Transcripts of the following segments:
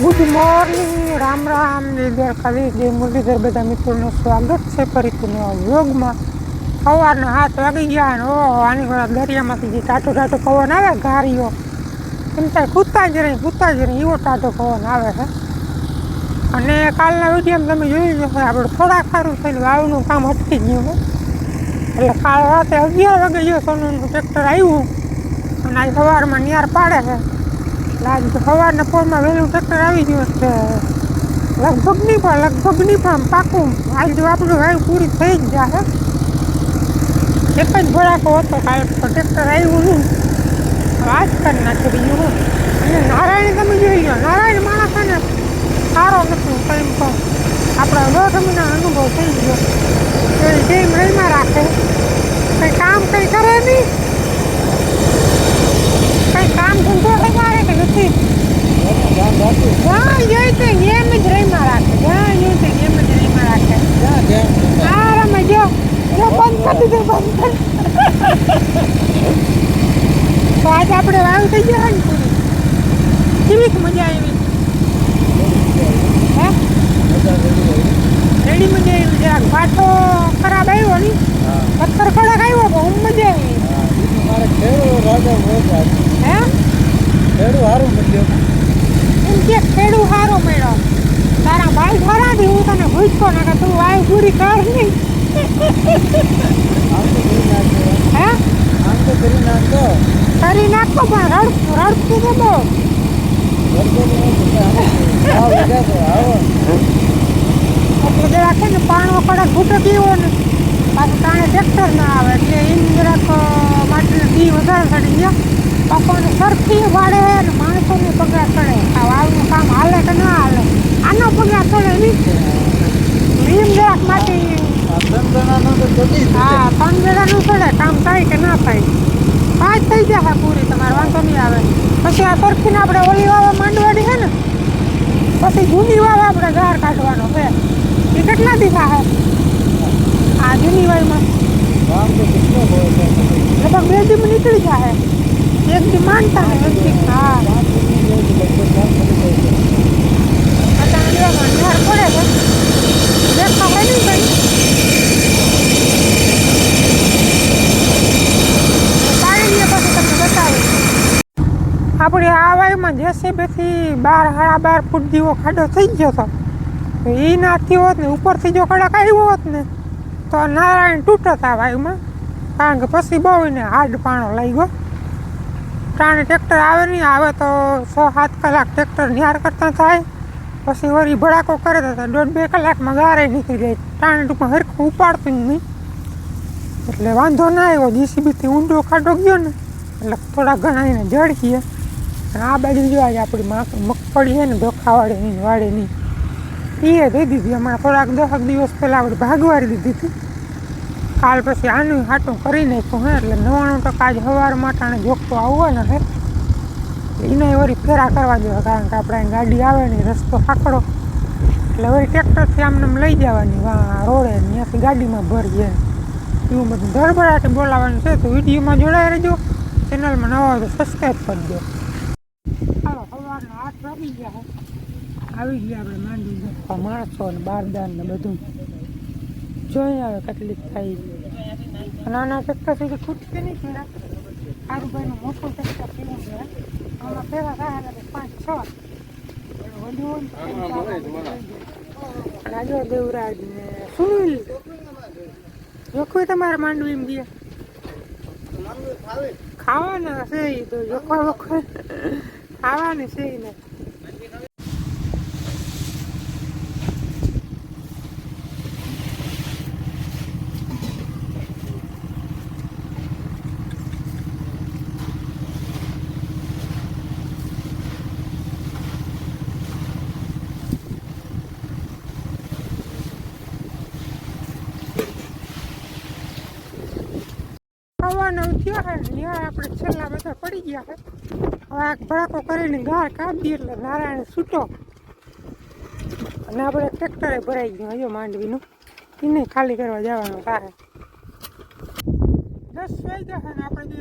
Good morning, Ram Ram ખાલી જય મુરલીધર, બધા મિત્રોનું સ્વાગત છે ફરીથી નવા વ્લોગમાં. સવારના હાથ વાગી ગયા અને ઓહો, આની ઘણા દરિયામાંથી જે ટાટો ટાટો પવન આવે, ગારીઓ. એમ થાય કૂદતા જ રહી કૂદતા જ રહી, એવો ટાટો પવન આવે છે. અને કાલના વિડીયોમાં તમે જોઈ જશો આપણે થોડા ખારું થઈને વાવનું કામ અટકી ગયું એટલે કાલ રાતે અગિયાર વાગે ગયો સોનુનું ટ્રેક્ટર આવ્યું, અને આજ સવારમાં નિયાર પાડે છે. એટલે આજ સવારના પોરમાં વહેલું ટ્રેક્ટર આવી ગયું છે. લગભગ નહીં પણ લગભગ નહીં પણ પાકું. આજ આપણું વાયુ પૂરી થઈ જ જાય. એક જ ભરાકો હતો કાલ ટ્રેક્ટર આવ્યું નહીં. આજ કરી નાખી બીજું અને નારાયણ તમે જોઈ લો, નારાયણ માણસ ને સારો નથી કંઈ પણ. આપણા દોઢ મહિના અનુભવ થઈ ગયો. જેમ રહીમાં રાખે. કંઈ કામ કંઈ કરે નહીં કંઈ કામ ધંધો તમારે કે નથી જ્યાં જોઈ તો એમ જ રહીમાં રાખે જ્યાં જોઈ તો એમ જ રહીમાં રાખે આરામ જો જો બંધ કરી દીધું બંધ કરી તો આજે આપણે વાવ થઈ ગયા ને પૂરી કેવી મજા આવી હે? રેડી મજા આવી જરાક પાછો ખરાબ આવ્યો ને પથ્થર કડક આવ્યો પણ હું મજા આવી હે એમ પણ કડક ઘૂંટો પીવો ને. પાછું તાણે ટ્રેક્ટર ના આવે, એટલે એમ માટે દી વધારે પપ્પાને સરખી વાળે ને માણસોને પગાર ચડે. આ વાવનું કામ હાલે કે ના હાલે આનો પગાર ચડે નહીં. એમ જરાક માટે હા ત્રણ જણાનું ચડે કામ થાય કે ના થાય. પાંચ થઈ જશે પૂરી તમારે વાંધો નહીં આવે. પછી આ સરખીને આપણે ઓલી વાવા માંડવાની છે ને પછી જૂની વાવ આપણે ગાર કાઢવાનો છે. એ કેટલા દીધા થાય આ જૂની વાવમાં. લગભગ બે દી નીકળી જાય દી માનતા ને હા અત્યારે નિહાર પડે છે દેખમાં હોય નહીં ભાઈ પાડી દઈએ પછી તમને બતાવું આપણે આ વાયમાં જેસીબીથી બાર સાડા બાર ફૂટ જેવો ખાડો થઈ ગયો હતો. તો એ ના થયો હોત ને ઉપરથી જો ખડક આવ્યો હોત ને તો નારાયણ તૂટત આ વાયુમાં. કારણ કે પછી બહુ એને હાડ પાણો લઈ ગયો ટાણે ટ્રેક્ટર આવે નહીં, આવે તો છ સાત કલાક ટ્રેક્ટર નિહાર કરતા થાય, પછી વળી ભડાકો કરે તો દોઢ બે કલાકમાં ગારે નીકળી જાય. ટાણે ટૂંકમાં હરખું ઉપાડતું નહીં. એટલે વાંધો ના આવ્યો જીસીબીથી ઊંડો ખાડો ગયો ને, એટલે થોડા ઘણા એને અને આ બાજુ જોવા આપણી મગફળી છે ને, ધોખાવાળે વાળીની એ દઈ દીધી, હમણાં થોડાક દસક દિવસ પહેલાં આપણે ભાગવારી દીધી હતી. કાલ પછી આનું હાટું કરી નાખ્યું હે, એટલે નવાણું ટકા આજ સવાર માટાણે જોખતો આવવાના હે. એને વળી ફેરા કરવા જોઈએ કારણ કે આપણે ગાડી આવે ને રસ્તો સાંકડો એટલે વળી ટ્રેક્ટરથી આમને આમ લઈ જવાની, વાં, રોડે ત્યાંથી ગાડીમાં ભરીએ એવું બધું ધરબડાટ બોલાવવાનું છે, તો વિડીયોમાં જોડાઈ રહેજો, ચેનલમાં નવા હોય તો સબસ્ક્રાઈબ કરજો ચાલો સવારના હાથ વાગી ગયા આવી ગયા આપણે માંડી માણસો ને બારદાન ને બધું. જોઈ આવે કેટલીક થાય. નાના ચક્કા સુધી ખૂટતી નહીં પેલા કારુભાઈનું મોટું ચક્કા પીવું છે? આમાં પેલા થાય એટલે પાંચ છ. રાજા રાજો દેવરાજ ને સુનિલ. જોખવી તમારે માંડવી એમ બે ખાવાના છે તો જોખવા. વખત ખાવાની છે ને થયો છેલ્લા બધા પડી ગયા હવે આ કરીને ગાર કાપી એટલે નારાયણ છૂટો. અને આપણે ટ્રેક્ટરે ભરાઈ ગયું હજો માંડવીનું. એને ખાલી કરવા જવાનું તારે. દસ ગયા છે ને આપણે જે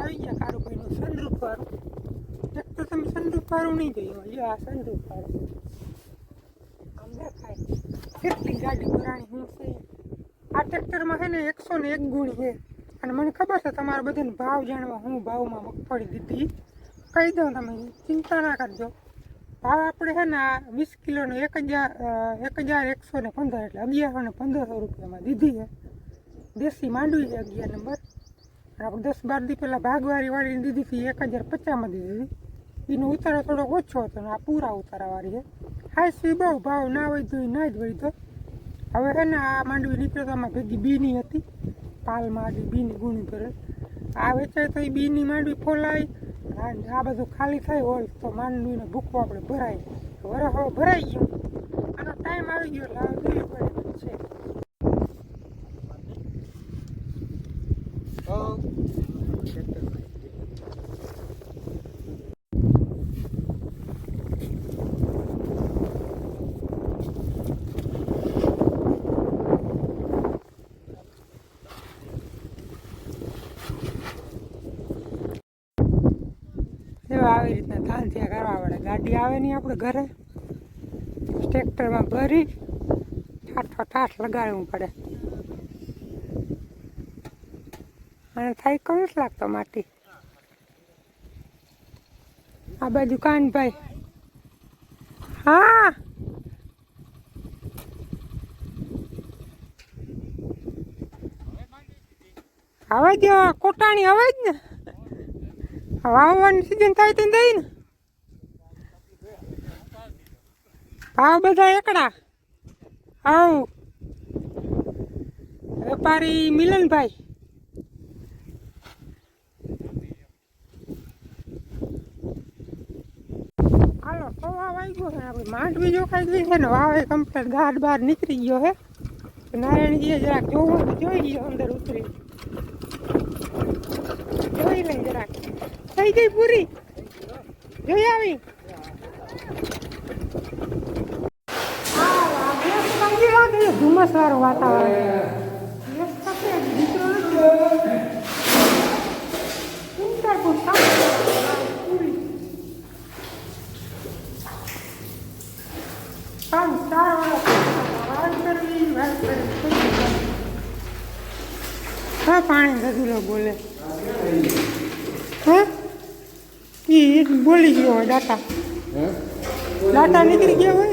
આવી ગયા કારુભાઈનું સનરૂફ વાળું ટ્રેક્ટર તમે સનરૂફ વાળું નહીં જોયું આ સંદૂક વાળું આમ દેખાય. ગાડી ભરાણી છે. આ ટ્રેક્ટરમાં છે ને એકસો ને એક ગુણ છે. અને મને ખબર છે તમારા બધાને ભાવ જાણવા હું ભાવમાં મગફળી દીધી. કહી દઉં તમે, ચિંતા ના કરજો. ભાવ આપણે છે ને આ વીસ કિલોનો એક હજાર એક હજાર એકસો ને પંદર એટલે અગિયારસો ને પંદરસો રૂપિયામાં દીધી છે. દેશી માંડવી છે અગિયાર નંબર. આપણે દસ બાર દી પહેલાં ભાગવારીવાળીને દીધી હતી, એક હજાર પચાસમાં દીધી હતી. એનો ઉતારો થોડોક ઓછો હતો ને આ પૂરા ઉતારાવાળી છે. હાઈ સી બહુ, ભાવ ના હોય તો ના જ હોય તો. હવે છે ને આ માંડવી નીકળે તો આમાં ભેગી બીની હતી. પાલમાં માંડવી બીની ગુણી ભરે આ વેચાય તો એ બીની માંડવી ફોલાય. આ બધું ખાલી થાય હોય તો માંડવીને ભૂખો આપણે ભરાય. વરસ હવે ભરાઈ ગયું. આનો ટાઈમ આવી ગયો એટલે હવે પડે છે. એવા આવી રીતના ધાંધિયા કરવા પડે ગાડી આવે નહીં આપણે ઘરે. ટ્રેક્ટરમાં ભરી ઠાઠો ઠાઠ લગાડવું પડે. અને થાય કોણ લાગતો માટી. આ બાજુ કાનભાઈ. હા. હવે જ કોટાણી હવે જ ને વાવવાની સિઝન થાય તો દઈ ને. ભાવ બધા એકડા. આવ. વેપારી મિલનભાઈ. હાલો સવા વાગ્યો છે આપણે માંડવી જો ખાઈ ગઈ છે ને વાવે કમ્પ્લેટ ગાઢ બહાર નીકળી ગયો છે નારાયણજીએ જરાક જોવું જોઈ ગયો અંદર ઉતરી. જોઈ લઈ જરાક. થઈ ગઈ પૂરી? જોઈ આવી? ધુમ્મસ વાળું વાતાવરણ એક સાથે દીકરો નથી. ચિંતા તું શાંત પૂરી. કામ ચાર વાળા વાત કરવી વાત કરવી હા પાણી ગધુલો બોલે હે ઈ બોલી ગયો હોય દાતા દાતા નીકળી ગયા હોય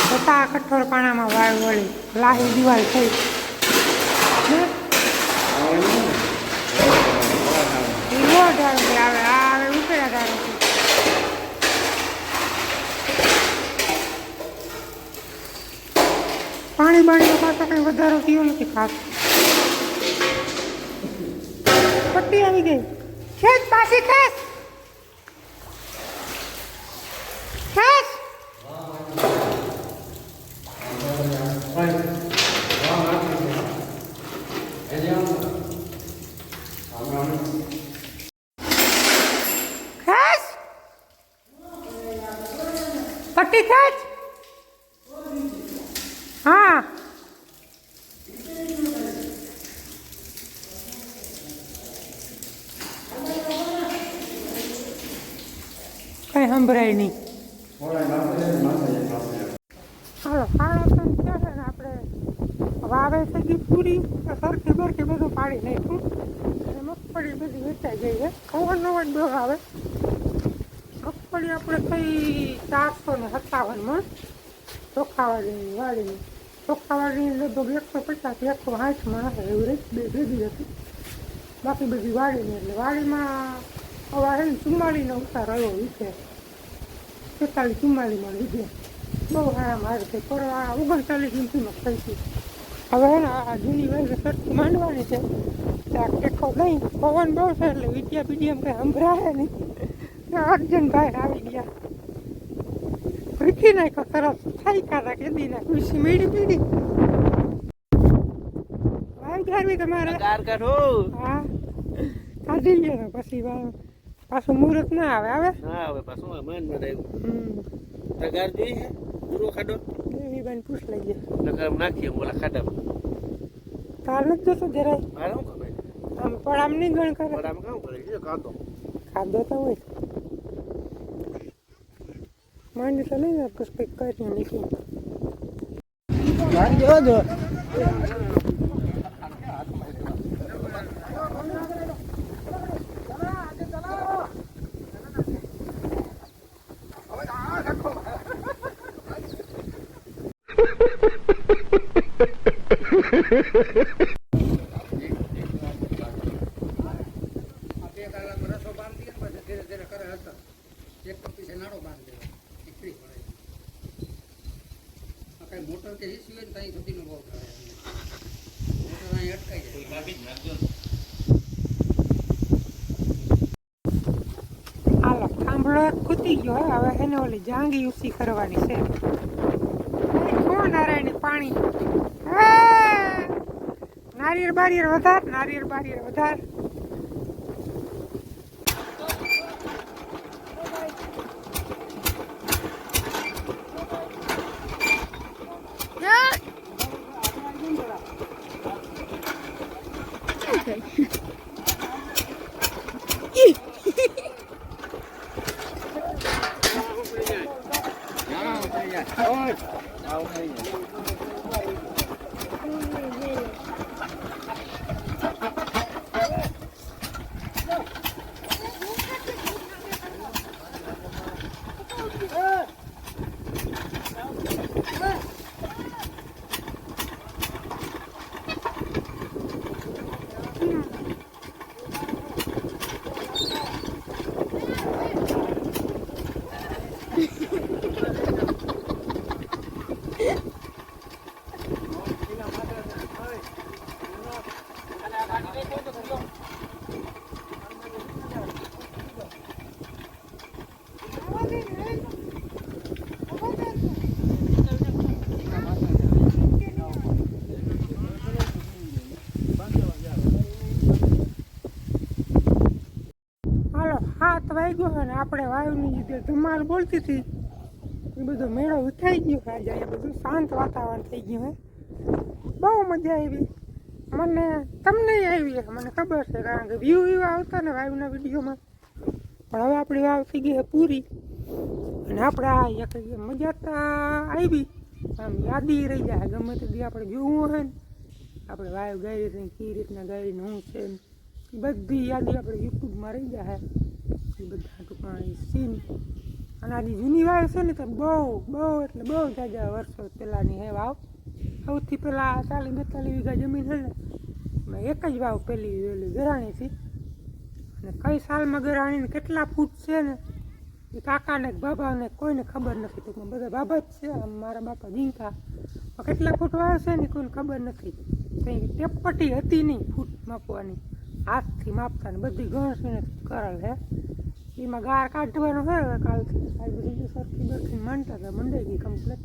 છતાં કઠોળ પાણામાં વાળ વળી. લાહી દિવાલ થઈ હે? ઈ નો ઢાળો કે આવે આ આવે ઉપેરા ઢાળો છે બાણીનો પાછો કંઈ વધારો થયો નથી ખાસ. પટ્ટી આવી ગઈ. ખેત પાછી ખેંચ ખેંચ ખેંચ પટ્ટી ખેંચ હા કઈ સંભળાય નહીં હાલો સાડા ત્રણ થયા છે ને આપણે વાવે થઈ ગઈ પૂરી સરખી બરખી બધું પાડી નાખ્યું અને મગફળી બધી વેચાઈ ગઈ છે જ બહુ આવે મગફળી આપણે થઈ ચારસો ને સત્તાવનમાં ચોખાવાળી વાળીની ચોખાવાળીની લગભગ એકસો પચાસ એકસો સાઠમાં હશે એવું રીત બે ભેગી હતી બાકી બધી વાડીને એટલે વાડીમાં હવે છે ને ચુમ્માળીનો ઉતાર આવ્યો વિશે તેતાલીસ ચુમ્માળીમાં લીધે બહુ સારા મારે છે. પરવા ઓગણચાલીસ ઇંચીમાં થઈ હતી હવે એને આ જૂની વાયરે સરખી માંડવાની છે. ત્યાં ટેકો નહીં પવન બહુ છે એટલે વિદ્યા પીડીએમ કંઈ સંભળાય નહીં. અર્જુનભાઈ આવી ગયા. રીખી નાખ્યો તરફ થાય કાઢા કેદી ના ખુશી મેળી પીડી. ઉગાડવી તમારે? હા. કાઢી લ્યો પછી વા- પાછું મુહૂર્ત ના આવે આવે? હા હવે પાછું મન ન રહ્યું હમ. જોઈએ પૂરો ખાડો? એવી બેન પૂછ લઈએ નકર નાખીએ ઓલા ખાડા તાર નથી જતો જરાય? મારે શું ખબર? આમ પણ આમ નહીં ગણ કરે. પણ આમ કામ કરે? જો કાંતો ખાધો તો હોય. માંડી તો નહીં પછી કંઈક કર્યું નથી જો મોટર સુધીનો ભાવ થાય મોટર અટકાઈ જાય હાલો થાંભલો એક ગયો, હવે એને ઓલી જાંગી ઉસી કરવાની છે. ખો નારાયણી પાણી હે! નારિયેળ બારિયેળ વધાર નારિયેળ બારિયેળ વધાર હાલો હાથ વાગ્યો છે ને આપણે વાયુની જે ધમાલ બોલતી હતી, એ બધો મેળો ઉઠાઈ ગયો આજે, એ બધું શાંત વાતાવરણ થઈ ગયું હે બહુ મજા આવી. મને, તમને આવી મને ખબર છે, કારણ કે વ્યૂ એવા આવતા ને વાયુના વિડીયોમાં. પણ હવે આપણી વાવ થઈ ગઈ પૂરી. અને આપણે આ એક મજા તો આવી. આમ યાદી રહી જાય, ગમે તે દી આપણે જોવું હોય ને, આપણે વાયુ ગાઈ રીતે કઈ રીતના ગાઈને શું છે બધી યાદી આપણે યુટ્યુબમાં રહી જાય. એ બધા ટૂંકા સીન અને આની જૂની વાવ છે ને તો બહુ બહુ એટલે બહુ. જાજા વર્ષો પહેલાંની હે વાવ સૌથી પહેલાં ચાલીસ બેતાલીસ વીઘા જમીન છે ને એક જ વાવ પહેલી વેલી ગરાણી હતી અને કઈ સાલમાં ગરાણીને કેટલા ફૂટ છે ને એ કાકાને બાબાને કોઈને ખબર નથી. ટૂંકમાં બધા બાબા જ છે મારા બાપા જીંકા કેટલા ફૂટ વાવ છે ને કોઈને ખબર નથી. કંઈ ટેપપટ્ટી હતી નહીં ફૂટ માપવાની હાથથી માપતા ને બધી ગણસીને કરેલ હે. એમાં ગાર કાઢવાનો છે કાલથી આ બધી સરખી બરખી માનતા હતા મંડાઈ ગઈ કમ્પ્લેટ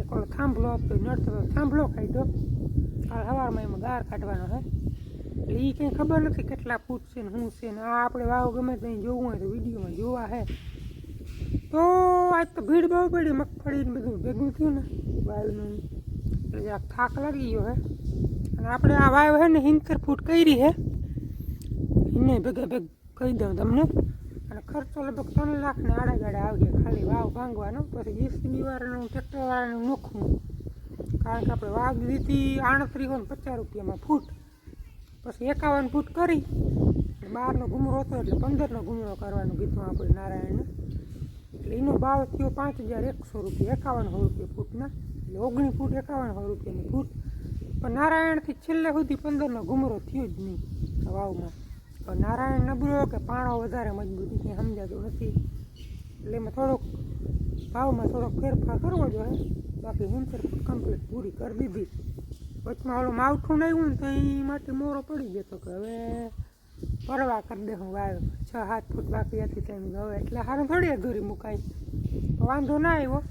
એ કોણ થાંભલો આપતો નડતો હતો થાંભલો કાઢ્યો કાલ સવારમાં એમાં ગાર કાઢવાનો છે. એટલે એ કંઈ ખબર નથી કેટલા ફૂટ છે ને શું છે ને, આ આપણે વાવ ગમે ત્યાં જોવું હોય તો વિડીયોમાં જોવા હે તો આજ તો ભીડ બહુ પડી મગફળીને બધું ભેગું થયું ને વાયુનું એટલે જરાક થાક લાગી ગયો હે અને આપણે આ વાયુ હે ને હિંતર ફૂટ કરી હે એને ભેગા ભેગ કહી દઉં તમને. ખર્ચો લગભગ ત્રણ લાખ ને આડા ગાડા આવી ખાલી વાવ ભાંગવાનો, પછી જીસીબી વાળાનું ટ્રેક્ટર વાળાનું નોખવું. કારણ કે આપણે વાવ દીધી આણત્રીસો ને પચાસ રૂપિયામાં ફૂટ. પછી એકાવન ફૂટ કરી બારનો ઘૂમરો હતો એટલે પંદરનો ઘૂમરો કરવાનું કીધું આપણે નારાયણને. એટલે એનો ભાવ થયો પાંચ હજાર એકસો રૂપિયા એકાવનસો રૂપિયા ફૂટના. એટલે ઓગણી ફૂટ એકાવનસો રૂપિયાની ફૂટ. પણ નારાયણથી છેલ્લે સુધી પંદરનો ઘૂમરો થયો જ નહીં વાવમાં. પણ નારાયણ નબળો કે પાણો વધારે મજબૂતી કંઈ સમજાતું નથી. એટલે એમાં થોડોક ભાવમાં થોડોક ફેરફાર કરવો જોઈએ બાકી હિંતર કમ્પ્લીટ પૂરી કરી દીધી. વચમાં ઓલું માવઠું નહીં ને તો એ માટે મોરો પડી ગયો કે હવે પરવા કરી દે હું વાવ છ, સાત ફૂટ બાકી હતી તેમ હવે એટલે સારું થોડી અધૂરી મુકાઈ. વાંધો ના આવ્યો.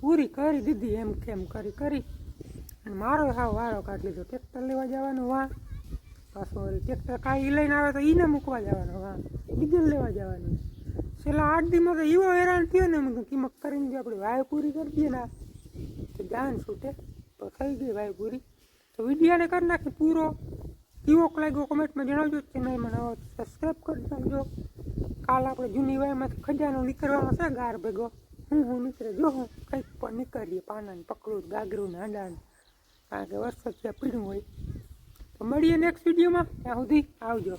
પૂરી કરી દીધી એમ કેમ કરી કરી. અને મારો સાવ વારો કાઢી લીધો. ટ્રેક્ટર લેવા જવાનું વાં પાછું ટ્રેક્ટર કાંઈ લઈને આવે તો એને મૂકવા જવાનું, હા. ડીઝલ લેવા જવાનું. છેલ્લા આઠ દીમાં તો એવો હેરાન થયો ને, મેં કિંમત કરીને જો આપણે વાય પૂરી કરી દઈએ ને તો જાન છૂટે, તો થઈ ગઈ વાય પૂરી. તો વિડીયાને કરી નાખી પૂરો. કેવો લાગ્યો કોમેન્ટમાં જણાવજો ચેનલમાં નવો સબસ્ક્રાઈબ કરી નાખજો. કાલ આપણે જૂની વાયમાંથી ખજાનો નીકળવાનો છે, ગાર ભેગો. હું હું નીકળે, જો હું કંઈક પણ નીકળીએ, પાનાને, પકડું, ગાગરું ને હાંડાને કારણ કે વરસાદ ત્યાં પીણું હોય. મળીએ નેક્સ્ટ વિડીયોમાં ત્યાં સુધી આવજો.